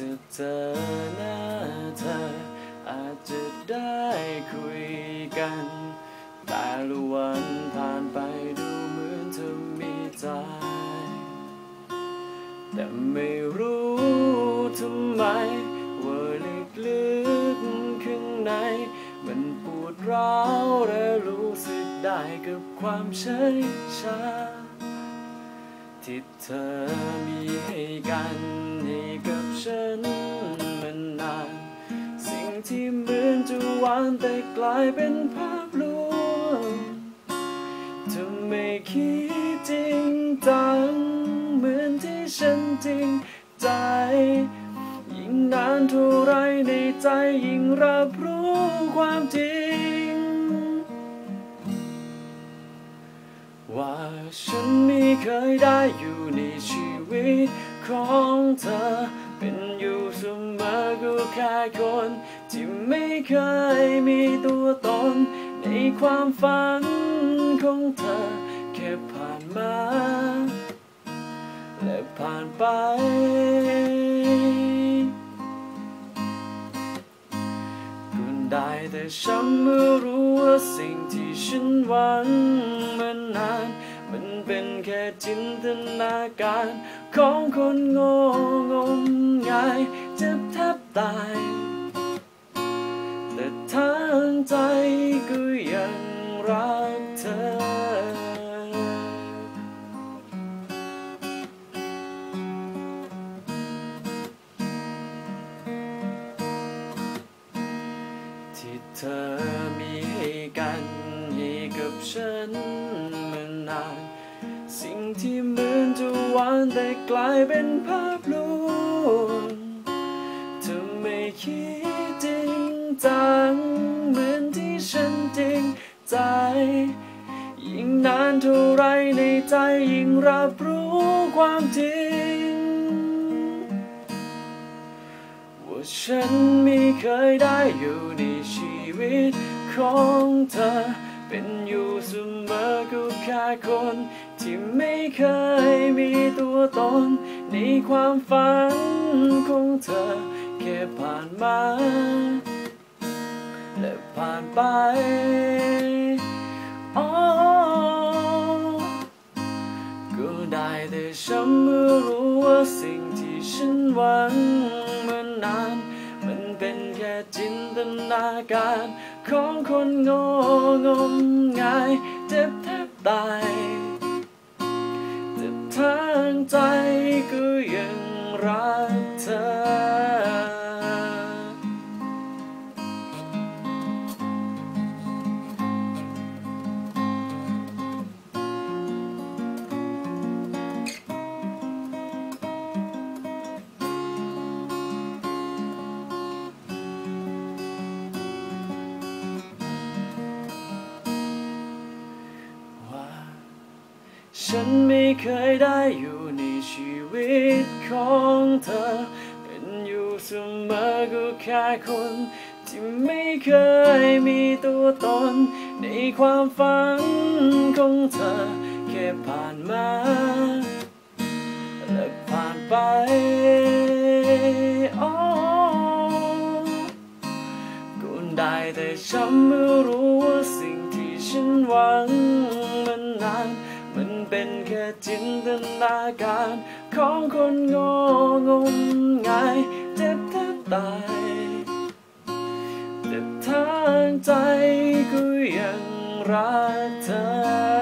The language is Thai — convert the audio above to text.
จะเจอหน้าเธอ อาจจะได้คุยกัน แต่ละวันผ่านไปดูเหมือนเธอมีใจ แต่ไม่รู้ทำไมว่าลึกๆข้างใน มันปวดร้าวและรู้สึกได้กับความเฉยชาที่เธอมีให้กันให้ ฉันมันนาน สิ่งที่เหมือนจะหวานแต่กลายเป็นภาพลวงเธอไม่คิดจริงจัง เหมือนที่ฉันจริงใจ ยิ่งนานเท่าไรในใจยิ่งรับรู้ความจริง ว่าฉันไม่เคยได้อยู่ในชีวิต ของเธอ เป็นอยู่เสมอก็แค่คน ที่ไม่เคยมีตัวตน ในความฝันของเธอ แค่ผ่านมา และผ่านไปก็ได้แต่ฉันเมื่อรู้ว่าสิ่งที่ฉันหวังมานาน มันเป็นแค่จินตนาการ ของคนโง่งมงายเจ็บแทบตาย แต่ทางใจก็ยังรักเธอที่เธอมีให้กันให้กับฉัน นาน สิ่งที่เหมือนจะหวานแต่กลายเป็นภาพลวงเธอไม่คิดจริงจังเหมือนที่ฉันจริงใจ ยิ่งนานเท่าไรในใจยิ่งรับรู้ความจริง ว่าฉันไม่เคยได้อยู่ในชีวิตของเธอเป็น ก็แค่คนที่ไม่เคยมีตัวตน ในความฝันของเธอ แค่ผ่านมา และผ่านไปอ๋อก็ได้แต่ฉันเมื่อรู้ว่าสิ่งที่ฉันหวังมานาน มันเป็นแค่จินตนาการ ของคนโง่งมงายเจ็บแทบ ตายแต่ทางใจก็ยัง ฉันไม่เคยได้อยู่ในชีวิตของเธอ เป็นอยู่เสมอก็แค่คนที่ไม่เคยมีตัวตน ในความฝันของเธอ แค่ผ่านมาและผ่านไปอ๋อก็ได้แต่ฉันเมื่อ มันเป็นแค่จินตนาการของคนโง่งมงายเจ็บแทบตาย แต่ทางใจก็ยังรักเธอ